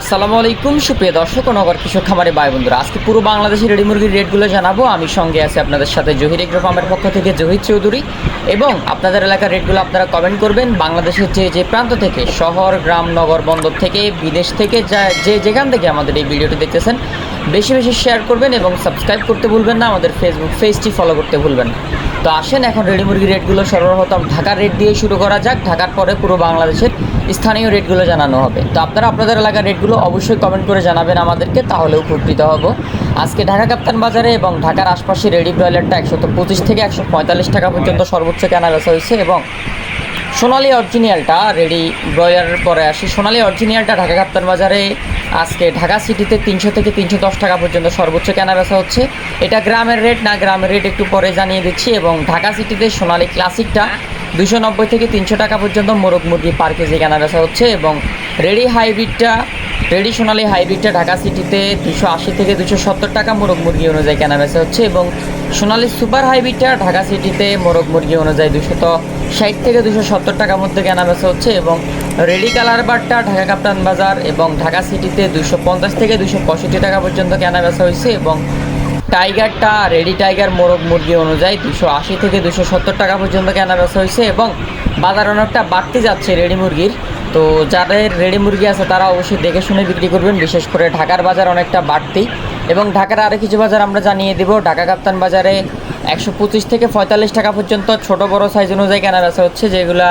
আসসালামু আলাইকুম, সুপ্রিয় দর্শক ও নগর কৃষক খামারে ভাই বন্ধুরা। আজকে পুরো বাংলাদেশের রেডি মুরগির রেটগুলো জানাব। আমি সঙ্গে আছি আপনাদের সাথে জহির এগ্রো ফার্মের পক্ষ থেকে জহির চৌধুরী এবং আপনাদের এলাকার রেটগুলো আপনারা কমেন্ট করবেন। বাংলাদেশের যে যে প্রান্ত থেকে, শহর, গ্রাম, নগর, বন্দর থেকে, বিদেশ থেকে যা যেখান থেকে আমাদের এই ভিডিওটি দেখতেছেন, বেশি বেশি শেয়ার করবেন এবং সাবস্ক্রাইব করতে ভুলবেন না। আমাদের ফেসবুক পেজটি ফলো করতে ভুলবেন তো আসেন, এখন রেডি মুরগির রেটগুলো সর্বপ্রথম ঢাকার রেট দিয়ে শুরু করা যাক। ঢাকার পরে পুরো বাংলাদেশের স্থানীয় রেটগুলো জানানো হবে। তো আপনারা আপনাদের এলাকার রেটগুলো অবশ্যই কমেন্ট করে জানাবেন আমাদেরকে তাহলে উপকৃত হব। আজকে ঢাকা কাপ্তান বাজারে এবং ঢাকার আশপাশে রেডি ব্রয়লারটা একশো পঁচিশ থেকে একশো পঁয়তাল্লিশ টাকা পর্যন্ত সর্বোচ্চ কেনা বেচা হয়েছে এবং সোনালি অরিজিনালটা রেডি ব্রয়লারের পরে আসি। সোনালি অরিজিনালটা ঢাকা কাপ্তান বাজারে আজকে ঢাকা সিটিতে তিনশো থেকে তিনশো দশ টাকা পর্যন্ত সর্বোচ্চ কেনা বেচা হচ্ছে। এটা গ্রামের রেট না গ্রামের রেট একটু পরে জানিয়ে দিচ্ছি এবং ঢাকা সিটিতে সোনালি ক্লাসিকটা দুশো নব্বই থেকে তিনশো টাকা পর্যন্ত মোরগ মুরগি পার কেজি কেনা বেচা হচ্ছে এবং রেডি হাইব্রিডটা রেডি সোনালি হাইব্রিডটা ঢাকা সিটিতে দুশো আশি থেকে দুশো সত্তর টাকা মোরগ মুরগি অনুযায়ী কেনা বেচা হচ্ছে এবং সোনালি সুপার হাইব্রিডটা ঢাকা সিটিতে মোরগ মুরগি অনুযায়ী দুশত ষাট থেকে দুশো সত্তর টাকার মধ্যে কেনা বেচা হচ্ছে এবং রেডি কালার বারটা ঢাকা কাপ্তান বাজার এবং ঢাকা সিটিতে দুশো পঞ্চাশ থেকে দুশো পঁয়ষট্টি টাকা পর্যন্ত কেনা বেচা হয়েছে এবং টাইগারটা, রেডি টাইগার, মোরগ মুরগি অনুযায়ী দুশো আশি থেকে দুশো সত্তর টাকা পর্যন্ত কেনা বেচা হয়েছে এবং বাজার অনেকটা বাড়তে যাচ্ছে রেডি মুরগির। তো যাদের রেডি মুরগি আছে তারা অবশ্যই দেখে শুনে বিক্রি করবেন, বিশেষ করে ঢাকার বাজার অনেকটা বাড়তি এবং ঢাকার আরও কিছু বাজার আমরা জানিয়ে দেবো। ঢাকা কাপ্তান বাজারে একশো পঁচিশ থেকে পঁয়তাল্লিশ টাকা পর্যন্ত ছোট বড় সাইজ অনুযায়ী কেনা বেচা হচ্ছে, যেগুলা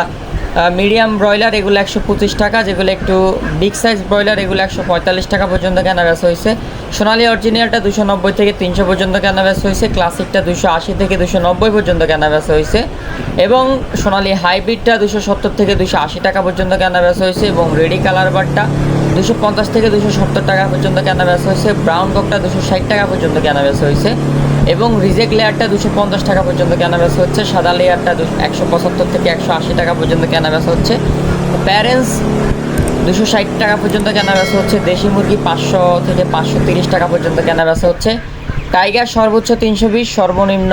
মিডিয়াম ব্রয়লার এগুলো একশো পঁচিশ টাকা, যেগুলো একটু বিগ সাইজ ব্রয়লার এগুলো একশো পঁয়তাল্লিশ টাকা পর্যন্ত কেনা বেচা হয়েছে সোনালি অরিজিনালটা দুশো নব্বই থেকে তিনশো পর্যন্ত কেনা বেচা হয়েছে ক্লাসিকটা দুশো আশি থেকে দুশো নব্বই পর্যন্ত কেনা বেচা হয়েছে এবং সোনালি হাইব্রিডটা দুশো সত্তর থেকে দুশো আশি টাকা পর্যন্ত কেনা বেচা হয়েছে এবং রেডি কালার বারটা দুশো পঞ্চাশ থেকে দুশো সত্তর টাকা পর্যন্ত কেনা বেচা হয়েছে ব্রাউন ককটা দুশো ষাট টাকা পর্যন্ত কেনা বেচা হয়েছে এবং রিজেক্ট লেয়ারটা দুশো পঞ্চাশ টাকা পর্যন্ত কেনা বেচা হচ্ছে, সাদা লেয়ারটা একশো পঁচাত্তর থেকে একশো আশি টাকা পর্যন্ত কেনা বেচা হচ্ছে। প্যারেন্টস দুশো ষাট টাকা পর্যন্ত কেনা বেচা হচ্ছে দেশি মুরগি, পাঁচশো থেকে পাঁচশো তিরিশ টাকা পর্যন্ত কেনা বেচা হচ্ছে টাইগার, সর্বোচ্চ তিনশো বিশ, সর্বনিম্ন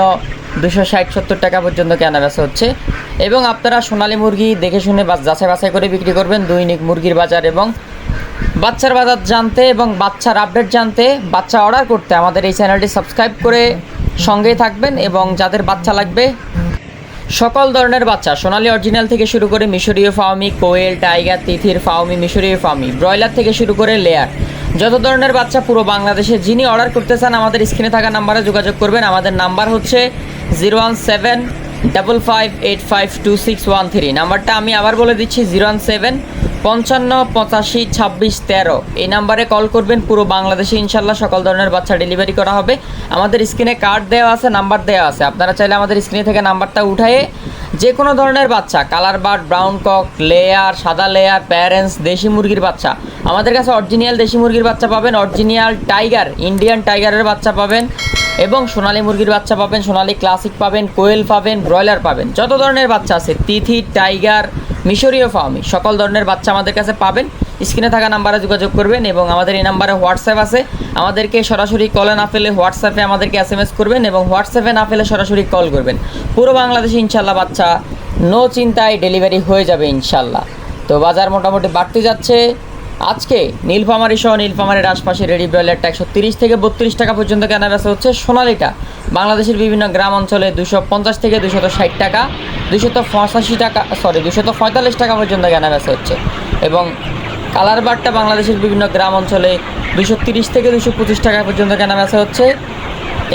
দুশো ষাট, সত্তর টাকা পর্যন্ত কেনা বেচা হচ্ছে। এবং আপনারা সোনালী মুরগি দেখে শুনে যাচাই বাছাই করে বিক্রি করবেন দৈনিক মুরগির বাজার এবং বাচ্চার বাজার জানতে এবং বাচ্চার আপডেট জানতে, বাচ্চা অর্ডার করতে আমাদের এই চ্যানেলটি সাবস্ক্রাইব করে সঙ্গেই থাকবেন এবং যাদের বাচ্চা লাগবে সকল ধরনের বাচ্চা, সোনালি অরিজিনাল থেকে শুরু করে মিশরীয় ফার্মি কোয়েল, টাইগার, তিথির ফার্মি মিশরীয় ফার্মি ব্রয়লার থেকে শুরু করে লেয়ার। যত ধরনের বাচ্চা পুরো বাংলাদেশে যিনি অর্ডার করতে চান, আমাদের স্ক্রিনে থাকা নাম্বারে যোগাযোগ করবেন। আমাদের নাম্বার হচ্ছে zero one seven double five eight five two six one three নাম্বারটা আমি আবার বলে দিচ্ছি জিরো ওয়ান সেভেন পঞ্চান্ন, পঁচাশি, ছাব্বিশ, তেরো। এই নাম্বারে কল করবেন, পুরো বাংলাদেশে ইনশাল্লাহ সকল ধরনের বাচ্চা ডেলিভারি করা হবে। আমাদের স্ক্রিনে কার্ড দেওয়া আছে নাম্বার দেওয়া আছে। আপনারা চাইলে আমাদের স্ক্রিনে থেকে নাম্বারটা উঠায়ে যে কোনো ধরনের বাচ্চা colour bird brown cock layer সাদা লেয়ার প্যারেন্টস দেশি মুরগির বাচ্চা। আমাদের কাছে অরিজিনাল দেশি মুরগির বাচ্চা পাবেন অরিজিনাল টাইগার ইন্ডিয়ান টাইগারের বাচ্চা পাবেন। এবং সোনালি মুরগির বাচ্চা পাবেন, সোনালি ক্লাসিক পাবেন, কোয়েল পাবেন ব্রয়লার পাবেন। যত ধরনের বাচ্চা আছে, তিথি টাইগার মিশরীয় ফার্মি সকল ধরনের বাচ্চা আমাদের কাছে পাবেন। স্ক্রিনে থাকা নাম্বারে যোগাযোগ করবেন এবং আমাদের এই নাম্বারে হোয়াটসঅ্যাপ আছে। আমাদেরকে সরাসরি কলে না পেলে হোয়াটসঅ্যাপে আমাদেরকে এস এম এস করবেন এবং হোয়াটসঅ্যাপে না পেলে সরাসরি কল করবেন। পুরো বাংলাদেশে ইনশাল্লাহ বাচ্চা নো চিন্তায় ডেলিভারি হয়ে যাবে ইনশাল্লাহ তো বাজার মোটামুটি বাড়তে যাচ্ছে। আজকে নীলফামারি সহ নীলফামারির আশপাশে রেডি ব্রয়লারটা একশো তিরিশ থেকে বত্রিশ টাকা পর্যন্ত কেনা বেচা হচ্ছে সোনালিটা। বাংলাদেশের বিভিন্ন গ্রাম অঞ্চলে দুশো পঞ্চাশ থেকে দুশত ষাট টাকা, দুশত পঁচাশি টাকা সরি দুশত পঁয়তাল্লিশ টাকা পর্যন্ত কেনা বেচা হচ্ছে। এবং কালার বারটা বাংলাদেশের বিভিন্ন গ্রাম অঞ্চলে দুশো তিরিশ থেকে দুশো পঁচিশ টাকা পর্যন্ত কেনা বেচা হচ্ছে।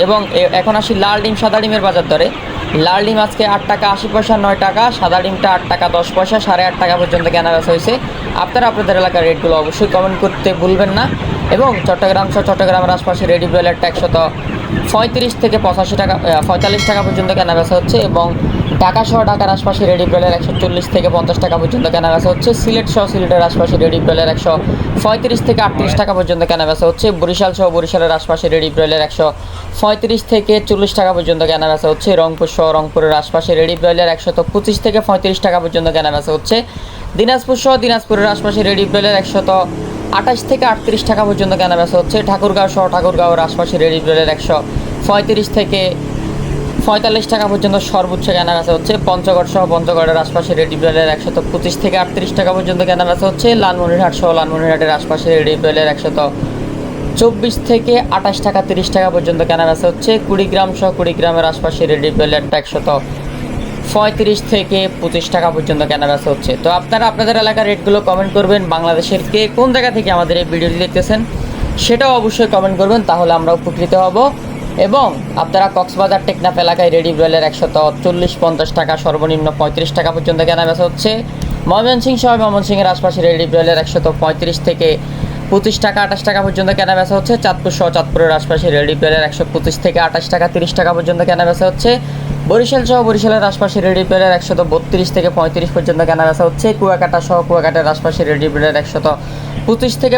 এবং এখন আসি লাল ডিম, সাদা ডিমের বাজার দরে। লাল ডিম আজকে আট টাকা আশি পয়সা, নয় টাকা। সাদা ডিমটা আট টাকা দশ পয়সা, সাড়ে আট টাকা পর্যন্ত কেনা বেচা হয়েছে। আপনারা আপনাদের এলাকার রেটগুলো অবশ্যই কমেন্ট করতে ভুলবেন না। এবং চট্টগ্রাম সহ চট্টগ্রামের আশপাশে রেডি ব্রয়লারটা একশত পঁয়ত্রিশ থেকে পঁচাশি টাকা পঁয়তাল্লিশ টাকা পর্যন্ত কেনা বেচা হচ্ছে এবং ঢাকা সহ ঢাকার আশপাশে রেডি ব্রয়লার একশো চল্লিশ থেকে পঞ্চাশ টাকা পর্যন্ত কেনা বেচা হচ্ছে। সিলেট সহ সিলেটের আশপাশে রেডি ব্রয়লার একশো পঁয়ত্রিশ থেকে আটত্রিশ টাকা পর্যন্ত কেনা বেচা হচ্ছে। বরিশাল সহ বরিশালের আশপাশে রেডি ব্রয়লার একশো পঁয়ত্রিশ থেকে চল্লিশ টাকা পর্যন্ত কেনা বেচা হচ্ছে। রংপুর সহ রংপুরের আশপাশে রেডি ব্রয়লার একশত পঁচিশ থেকে পঁয়ত্রিশ টাকা পর্যন্ত কেনা বেচা হচ্ছে। দিনাজপুর সহ দিনাজপুরের আশপাশে রেডি ব্রয়লার একশত আঠাশ থেকে আটত্রিশ টাকা পর্যন্ত কেনা বেচা হচ্ছে। ঠাকুরগাঁও সহ ঠাকুরগাঁওয়ের আশপাশে রেডি ব্রয়লার একশো পঁয়ত্রিশ থেকে পঁয়তাল্লিশ টাকা পর্যন্ত সর্বোচ্চ কেনা বেচা হচ্ছে পঞ্চগড় সহ পঞ্চগড়ের আশপাশে রেডি বেলের একশত পঁচিশ থেকে আটত্রিশ টাকা পর্যন্ত কেনা বেচা হচ্ছে লালমনিরহাট সহ লালমনিরহাটের আশপাশে রেডি বেলের একশত চব্বিশ থেকে আঠাশ টাকা তিরিশ টাকা পর্যন্ত কেনা বেচা হচ্ছে কুড়িগ্রাম সহ কুড়িগ্রামের আশপাশে রেডি বেলেরটা একশত পঁয়ত্রিশ থেকে পঁচিশ টাকা পর্যন্ত কেনা বেচা হচ্ছে। তো আপনারা আপনাদের এলাকার রেটগুলো কমেন্ট করবেন, বাংলাদেশের কে কোন জায়গা থেকে আমাদের এই ভিডিওটি দেখতেছেন সেটাও অবশ্যই কমেন্ট করবেন, তাহলে আমরা উপকৃত হব। এবং আপনারা কক্সবাজার টেকনাফ এলাকায় রেডি ব্রয়েলের একশো চল্লিশ পঞ্চাশ টাকা, সর্বনিম্ন পঁয়ত্রিশ টাকা পর্যন্ত কেনা বেচা হচ্ছে। ময়মনসিংহ সহ ময়মনসিংহের আশপাশে রেডি ব্রয়েলের একশত পঁয়ত্রিশ থেকে পঁচিশ টাকা, আঠাশ টাকা পর্যন্ত কেনা বেচা হচ্ছে। চাঁদপুর সহ চাঁদপুরের আশপাশে রেডি ব্রয়েলের একশো পঁচিশ থেকে আঠাশ টাকা, তিরিশ টাকা পর্যন্ত কেনা বেচা হচ্ছে। বরিশাল সহ বরিশালের আশপাশে রেডি ব্রয়েলের একশত বত্রিশ থেকে পঁয়ত্রিশ পর্যন্ত কেনা বেচা হচ্ছে। কুয়াকাটা সহ কুয়াকাটার আশপাশে রেডি ব্রয়েলের একশত পঁচিশ থেকে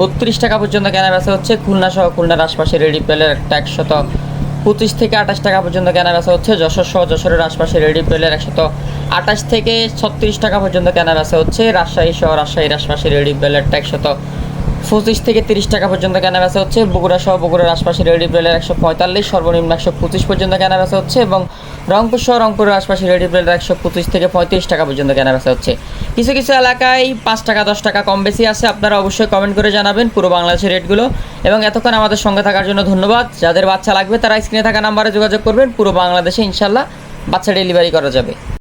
বত্রিশ টাকা পর্যন্ত কেনা বেচা হচ্ছে। খুলনা সহ খুলনার আশপাশে রেডি ব্রয়েলের একটা একশত পঁচিশ থেকে আঠাশ টাকা পর্যন্ত কেনা বেচা হচ্ছে। যশোর সহ যশোরের আশপাশে রেডি পেলের একশত আঠাশ থেকে ছত্রিশ টাকা পর্যন্ত কেনা বেচা হচ্ছে। রাজশাহী সহ রাজশাহীর আশপাশে রেডি পেলেরটা একশত পঁচিশ থেকে তিরিশ টাকা পর্যন্ত কেনা বেচা হচ্ছে। বগুড়া সহ বগুড়ার আশপাশে রেডি প্লেলের একশো পঁয়তাল্লিশ, সর্বনিম্ন একশো পঁচিশ পর্যন্ত কেনা বেচা হচ্ছে এবং রংপুর সহ রংপুরের আশপাশে রেডি প্লেলের একশো পঁচিশ থেকে পঁয়ত্রিশ টাকা পর্যন্ত কেনা বেচা হচ্ছে। কিছু কিছু এলাকায় পাঁচ টাকা, দশ টাকা কম বেশি আছে। আপনারা অবশ্যই কমেন্ট করে জানাবেন পুরো বাংলাদেশের রেটগুলো এবং এতক্ষণ আমাদের সঙ্গে থাকার জন্য ধন্যবাদ। যাদের বাচ্চা লাগবে তারা স্ক্রিনে থাকা নাম্বারে যোগাযোগ করবেন। পুরো বাংলাদেশে ইনশাল্লাহ বাচ্চা ডেলিভারি করা যাবে।